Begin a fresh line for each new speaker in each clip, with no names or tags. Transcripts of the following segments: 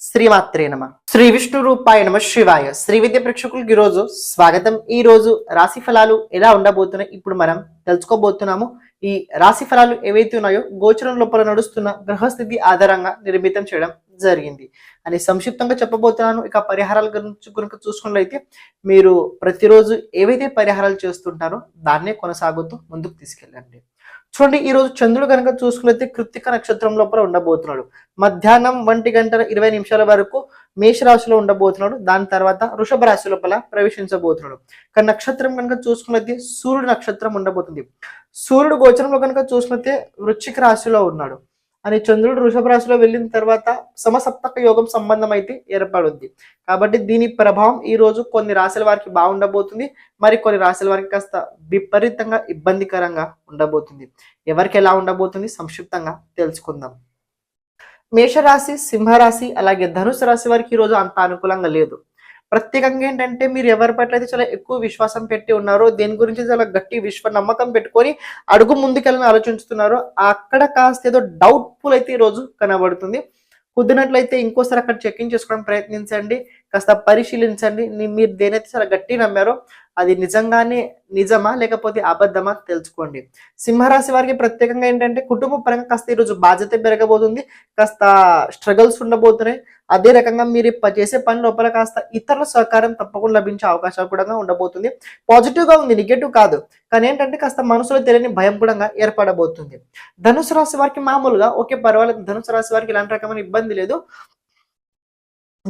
శ్రీమాత్రే నమ. శ్రీ విష్ణు రూపాయ నమ శివాయ. శ్రీ విద్య ప్రేక్షకులకి ఈరోజు స్వాగతం. ఈ రోజు రాశి ఫలాలు ఎలా ఉండబోతున్నాయి ఇప్పుడు మనం తెలుసుకోబోతున్నాము. ఈ రాశి ఫలాలు ఏవైతే ఉన్నాయో గోచరం లోపల నడుస్తున్న గ్రహస్థితి ఆధారంగా నిర్మితం చేయడం జరిగింది. అని సంక్షిప్తంగా చెప్పబోతున్నాను. ఇక పరిహారాల గురించి కనుక చూసుకున్నట్లయితే మీరు ప్రతిరోజు ఏవైతే పరిహారాలు చేస్తుంటారో దాన్నే కొనసాగుతూ ముందుకు తీసుకెళ్ళండి. చూడండి ఈ రోజు చంద్రుడు కనుక చూసుకున్నైతే కృత్తిక నక్షత్రం లోపల ఉండబోతున్నాడు. మధ్యాహ్నం ఒంటి గంటల ఇరవై నిమిషాల వరకు మేషరాశిలో ఉండబోతున్నాడు. దాని తర్వాత వృషభ రాశి లోపల ప్రవేశించబోతున్నాడు. కానీ నక్షత్రం కనుక చూసుకున్నట్లయితే సూర్యుడు నక్షత్రం ఉండబోతుంది. సూర్యుడు గోచరంలో కనుక చూసుకున్నట్టు వృశ్చిక రాశిలో ఉన్నాడు. అని చంద్రుడు వృషభ రాశిలో వెళ్ళిన తర్వాత సమసప్తక యోగం సంబంధం అయితే ఏర్పడుద్ది. కాబట్టి దీని ప్రభావం ఈ రోజు కొన్ని రాశుల వారికి బాగుండబోతుంది. మరి కొన్ని రాశుల వారికి కాస్త విపరీతంగా ఇబ్బందికరంగా ఉండబోతుంది. ఎవరికి ఎలా ఉండబోతుంది సంక్షిప్తంగా తెలుసుకుందాం. మేషరాశి సింహరాశి అలాగే ధనుసు రాశి వారికి ఈ రోజు అంత అనుకూలంగా లేదు. ప్రత్యేకంగా ఏంటంటే మీరు ఎవరి పట్ల అయితే చాలా ఎక్కువ విశ్వాసం పెట్టి ఉన్నారో దేని గురించి చాలా గట్టి విశ్వ నమ్మకం పెట్టుకొని అడుగు ముందుకెళ్ళని ఆలోచిస్తున్నారో అక్కడ కాస్త ఏదో డౌట్ఫుల్ అయితే ఈ రోజు కనబడుతుంది. కుదిరినట్లయితే ఇంకోసారి అక్కడ చెకింగ్ చేసుకోవడం ప్రయత్నించండి. కాస్త పరిశీలించండి. మీరు దేనైతే చాలా గట్టి నమ్మారో అది నిజంగానే నిజమా లేకపోతే అబద్ధమా తెలుసుకోండి. సింహరాశి వారికి ప్రత్యేకంగా ఏంటంటే కుటుంబ పరంగా కాస్త ఈరోజు బాధ్యత పెరగబోతుంది. కాస్త స్ట్రగల్స్ ఉండబోతున్నాయి. అదే రకంగా మీరు చేసే పని లోపల కాస్త ఇతరుల సహకారం తప్పకుండా లభించే అవకాశాలు కూడా ఉండబోతుంది. పాజిటివ్గా ఉంది నెగటివ్ కాదు. కానీ ఏంటంటే కాస్త మనసులో తెలియని భయం కూడా ఏర్పడబోతుంది. ధనుసు రాశి వారికి మామూలుగా ఓకే పర్వాలేదు. ధనుసు రాశి వారికి ఇలాంటి రకమైన ఇబ్బంది లేదు.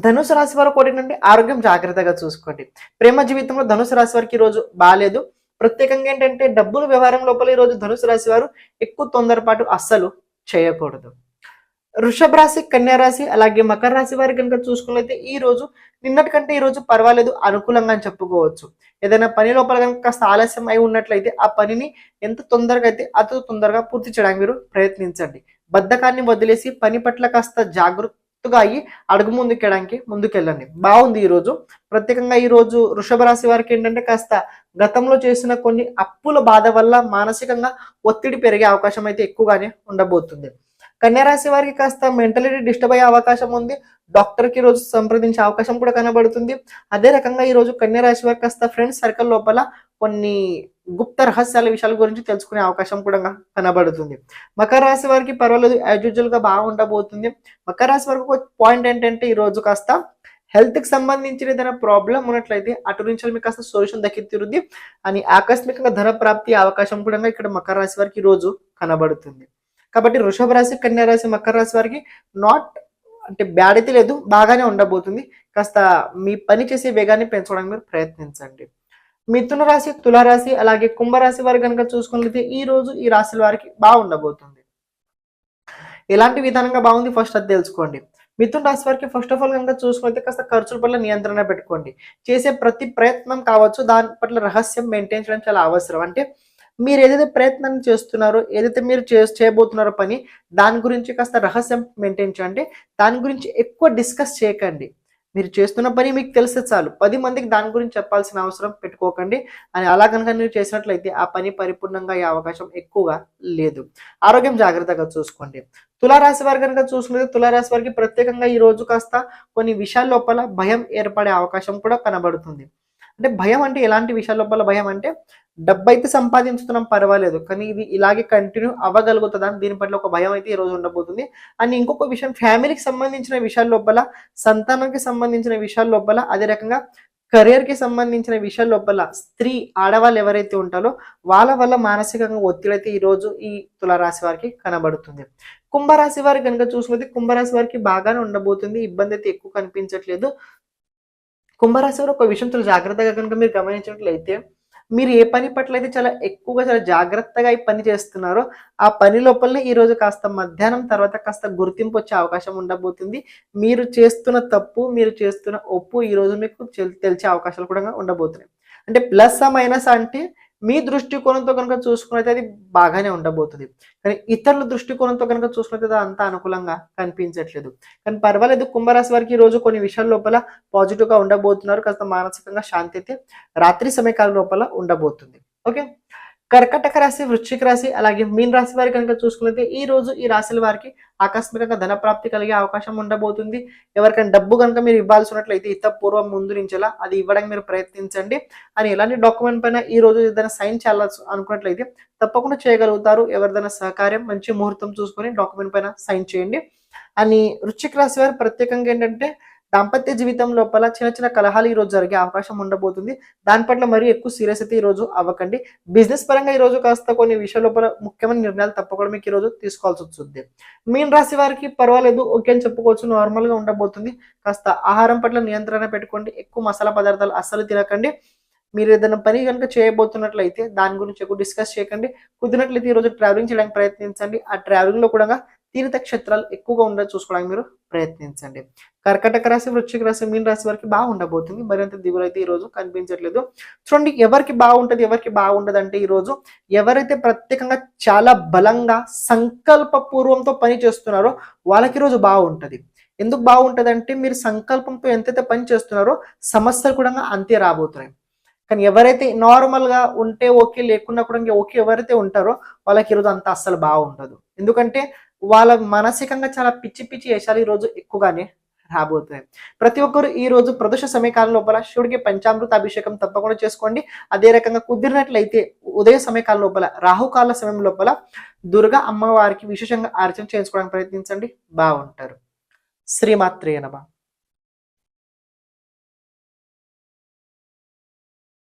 ధనుసు రాశి వారు కూడా ఏంటంటే ఆరోగ్యం జాగ్రత్తగా చూసుకోండి. ప్రేమ జీవితంలో ధనుసు రాశి వారికి ఈరోజు రోజు బాగాలేదు ప్రత్యేకంగా ఏంటంటే డబ్బుల వ్యవహారం లోపల ఈ రోజు ధనుసు రాశి వారు ఎక్కువ తొందరపాటు అస్సలు చేయకూడదు. వృషభ రాశి కన్యా రాశి అలాగే మకర రాశి వారి కనుక చూసుకున్నట్లయితే ఈ రోజు నిన్నటి కంటే ఈ రోజు పర్వాలేదు అనుకూలంగా అని చెప్పుకోవచ్చు. ఏదైనా పని లోపల కనుక కాస్త ఆలస్యం అయి ఉన్నట్లయితే ఆ పనిని ఎంత తొందరగా అయితే అంత తొందరగా పూర్తి చేయడానికి మీరు ప్రయత్నించండి. బద్ధకాన్ని వదిలేసి పని పట్ల కాస్త జాగృ సత్తుగా అయ్యి అడుగు ముందుకెళ్ళడానికి ముందుకెళ్ళండి. బాగుంది ఈ రోజు ప్రత్యేకంగా ఈ రోజు వృషభ రాశి వారికి ఏంటంటే కాస్త గతంలో చేసిన కొన్ని అప్పుల బాధ వల్ల మానసికంగా ఒత్తిడి పెరిగే అవకాశం అయితే ఎక్కువగానే ఉండబోతుంది. కన్యా రాశి వారికి కాస్త మెంటలిటీ డిస్టర్బ్ అయ్యే అవకాశం ఉంది. డాక్టర్కి రోజు సంప్రదించే అవకాశం కూడా కనబడుతుంది. అదే రకంగా ఈ రోజు కన్యా రాశి వారికి కాస్త ఫ్రెండ్స్ సర్కిల్ లోపల కొన్ని గుప్త రహస్యాల విషయాల గురించి తెలుసుకునే అవకాశం కూడా కనబడుతుంది. మకర రాశి వారికి పర్వాలేదు యాజ్ యూజువల్గా బాగుండబోతుంది. మకర రాశి వారికి ఒక పాయింట్ ఏంటంటే ఈ రోజు కాస్త హెల్త్కి సంబంధించిన ఏదైనా ప్రాబ్లం ఉన్నట్లయితే అటు నుంచి మీకు కాస్త సొల్యూషన్ దక్కి తీరుద్ది అని ఆకస్మికంగా ధన ప్రాప్తి అవకాశం కూడా ఇక్కడ మకర రాశి వారికి ఈరోజు రోజు కనబడుతుంది. కాబట్టి వృషభ రాశి కన్యా రాశి మకర రాశి వారికి నాట్ అంటే బ్యాడ్ అయితే లేదు బాగానే ఉండబోతుంది. కాస్త మీ పని చేసే వేగాన్ని పెంచుకోవడానికి మీరు ప్రయత్నించండి. మిథున రాశి తులారాశి అలాగే కుంభరాశి వారు కనుక చూసుకున్నట్లయితే ఈ రోజు ఈ రాశుల వారికి బాగుండబోతుంది. ఎలాంటి విధానంగా బాగుంది? ఫస్ట్ అది తెలుసుకోండి. మిథున రాశి వారికి ఫస్ట్ ఆఫ్ ఆల్ కనుక చూసుకుంటే కాస్త ఖర్చుల పట్ల నియంత్రణ పెట్టుకోండి. చేసే ప్రతి ప్రయత్నం కావచ్చు దాని పట్ల రహస్యం మెయింటైన్ చేయడం చాలా అవసరం. అంటే మీరు ఏదైతే ప్రయత్నం చేస్తున్నారో ఏదైతే మీరు చే చేయబోతున్నారో పని దాని గురించి కాస్త రహస్యం మెయింటైన్ చేయండి. దాని గురించి ఎక్కువ డిస్కస్ చేయకండి. మీరు చేస్తున్న పని మీకు తెలిస్తే చాలు. పది మందికి దాని గురించి చెప్పాల్సిన అవసరం పెట్టుకోకండి. అని అలా కనుక మీరు చేసినట్లయితే ఆ పని పరిపూర్ణంగా అయ్యే అవకాశం ఎక్కువగా లేదు. ఆరోగ్యం జాగ్రత్తగా చూసుకోండి. తులారాశి వారి కనుక చూసుకుంటే తులారాశి వారికి ప్రత్యేకంగా ఈ రోజు కాస్త కొన్ని విషయాల లోపల భయం ఏర్పడే అవకాశం కూడా కనబడుతుంది. అంటే భయం అంటే ఎలాంటి విషయాల లోపల భయం అంటే డబ్బు అయితే సంపాదించుతున్నాం పర్వాలేదు కానీ ఇది ఇలాగే కంటిన్యూ అవ్వగలుగుతుందా దీని పట్ల ఒక భయం అయితే ఈ రోజు ఉండబోతుంది. అండ్ ఇంకొక విషయం ఫ్యామిలీకి సంబంధించిన విషయాల లోపల సంతానానికి సంబంధించిన విషయాల లోపల అదే రకంగా కెరియర్కి కి సంబంధించిన విషయాల లోపల స్త్రీ ఆడవాళ్ళు ఎవరైతే ఉంటారో వాళ్ళ వల్ల మానసికంగా ఒత్తిడి అయితే ఈ రోజు ఈ తులారాశి వారికి కనబడుతుంది. కుంభరాశి వారికి కనుక చూసుకుంటే కుంభరాశి వారికి బాగానే ఉండబోతుంది ఇబ్బంది అయితే ఎక్కువ కనిపించట్లేదు. కుంభరాశి వారు ఒక విషయం చాలా జాగ్రత్తగా కనుక మీరు గమనించినట్లయితే మీరు ఏ పని పట్ల అయితే చాలా ఎక్కువగా చాలా జాగ్రత్తగా ఈ పని చేస్తున్నారో ఆ పని లోపలనే ఈ రోజు కాస్త మధ్యాహ్నం తర్వాత కాస్త గుర్తింపు వచ్చే అవకాశం ఉండబోతుంది. మీరు చేస్తున్న తప్పు మీరు చేస్తున్న ఒప్పు ఈ రోజు మీకు తెలిసే అవకాశాలు కూడా ఉండబోతున్నాయి. అంటే ప్లస్ మైనస్ అంటే మీ దృష్టికోణంతో కనుక చూసుకున్నైతే అది బాగానే ఉండబోతుంది. కానీ ఇతరుల దృష్టికోణంతో కనుక చూసుకున్నైతే అంత అనుకూలంగా కనిపించట్లేదు. కానీ పర్వాలేదు కుంభరాశి వారికి ఈ రోజు కొన్ని విషయాల లోపల పాజిటివ్గా ఉండబోతున్నారు. కాస్త మానసికంగా శాంతి అయితే రాత్రి సమయకాల లోపల ఉండబోతుంది. ఓకే? కర్కటక రాశి వృశ్చిక రాశి అలాగే మీన రాశి వారి కనుక చూసుకున్నట్లయితే ఈ రోజు ఈ రాశుల వారికి ఆకస్మికంగా ధన ప్రాప్తి కలిగే అవకాశం ఉండబోతుంది. ఎవరికైనా డబ్బు కనుక మీరు ఇవ్వాల్సి ఉన్నట్లయితే ఇత పూర్వం ముందు నుంచేలా అది ఇవ్వడానికి మీరు ప్రయత్నించండి. అని ఎలాంటి డాక్యుమెంట్ పైన ఈ రోజు ఏదైనా సైన్ చేయాల్సి అనుకున్నట్లయితే తప్పకుండా చేయగలుగుతారు. ఎవరిదైనా సహకార్యం మంచి ముహూర్తం చూసుకొని డాక్యుమెంట్ పైన సైన్ చేయండి. అని వృశ్చిక రాశి వారు ప్రత్యేకంగా ఏంటంటే దాంపత్య జీవితం లోపల చిన్న చిన్న కలహాలు ఈరోజు జరిగే అవకాశం ఉండబోతుంది. దాని పట్ల మరీ ఎక్కువ సీరియస్ అయితే ఈ రోజు అవ్వకండి. బిజినెస్ పరంగా ఈరోజు కాస్త కొన్ని విషయాల లోపల ముఖ్యమైన నిర్ణయాలు తప్పకుండా మీకు ఈ రోజు తీసుకోవాల్సి వస్తుంది. మీన్ రాశి వారికి పర్వాలేదు ఓకే అని చెప్పుకోవచ్చు నార్మల్గా ఉండబోతుంది. కాస్త ఆహారం పట్ల నియంత్రణ పెట్టుకోండి ఎక్కువ మసాలా పదార్థాలు అస్సలు తినకండి. మీరు ఏదైనా పని కనుక చేయబోతున్నట్లయితే దాని గురించి ఎక్కువ డిస్కస్ చేయకండి. కుదిరినట్లయితే ఈ రోజు ట్రావెలింగ్ చేయడానికి ప్రయత్నించండి. ఆ ట్రావెలింగ్లో కూడా తీర్థక్షేత్రాలు ఎక్కువగా ఉండదు చూసుకోవడానికి మీరు ప్రయత్నించండి. కర్కటక రాశి వృశ్చిక రాశి మీన రాశి వారికి బాగుండబోతుంది మరింత దిగులు అయితే ఈ రోజు కనిపించట్లేదు. చూడండి ఎవరికి బాగుంటుంది ఎవరికి బాగుండదు అంటే ఈ రోజు ఎవరైతే ప్రత్యేకంగా చాలా బలంగా సంకల్ప పూర్వంతో పని చేస్తున్నారో వాళ్ళకి ఈ రోజు బాగుంటది. ఎందుకు బాగుంటది అంటే మీరు సంకల్పంతో ఎంతైతే పని చేస్తున్నారో సమస్యలు కూడా అంతే రాబోతున్నాయి. కానీ ఎవరైతే నార్మల్గా ఉంటే ఓకే లేకున్నా కూడా ఓకే ఎవరైతే ఉంటారో వాళ్ళకి ఈరోజు అంత అస్సలు బాగుండదు. ఎందుకంటే వాళ్ళ మానసికంగా చాలా పిచ్చి పిచ్చి వేషాలు ఈ రోజు ఎక్కువగానే రాబోతున్నాయి. ప్రతి ఒక్కరు ఈ రోజు ప్రదోష సమయకాలం లోపల శివుడికి పంచామృత అభిషేకం తప్పకుండా చేసుకోండి. అదే రకంగా కుదిరినట్లయితే ఉదయ సమయకాలం లోపల రాహుకాల సమయం లోపల దుర్గా అమ్మవారికి విశేషంగా అర్చన చేసుకోవడానికి ప్రయత్నించండి. బాగుంటారు. శ్రీమాత్రేయ నమః.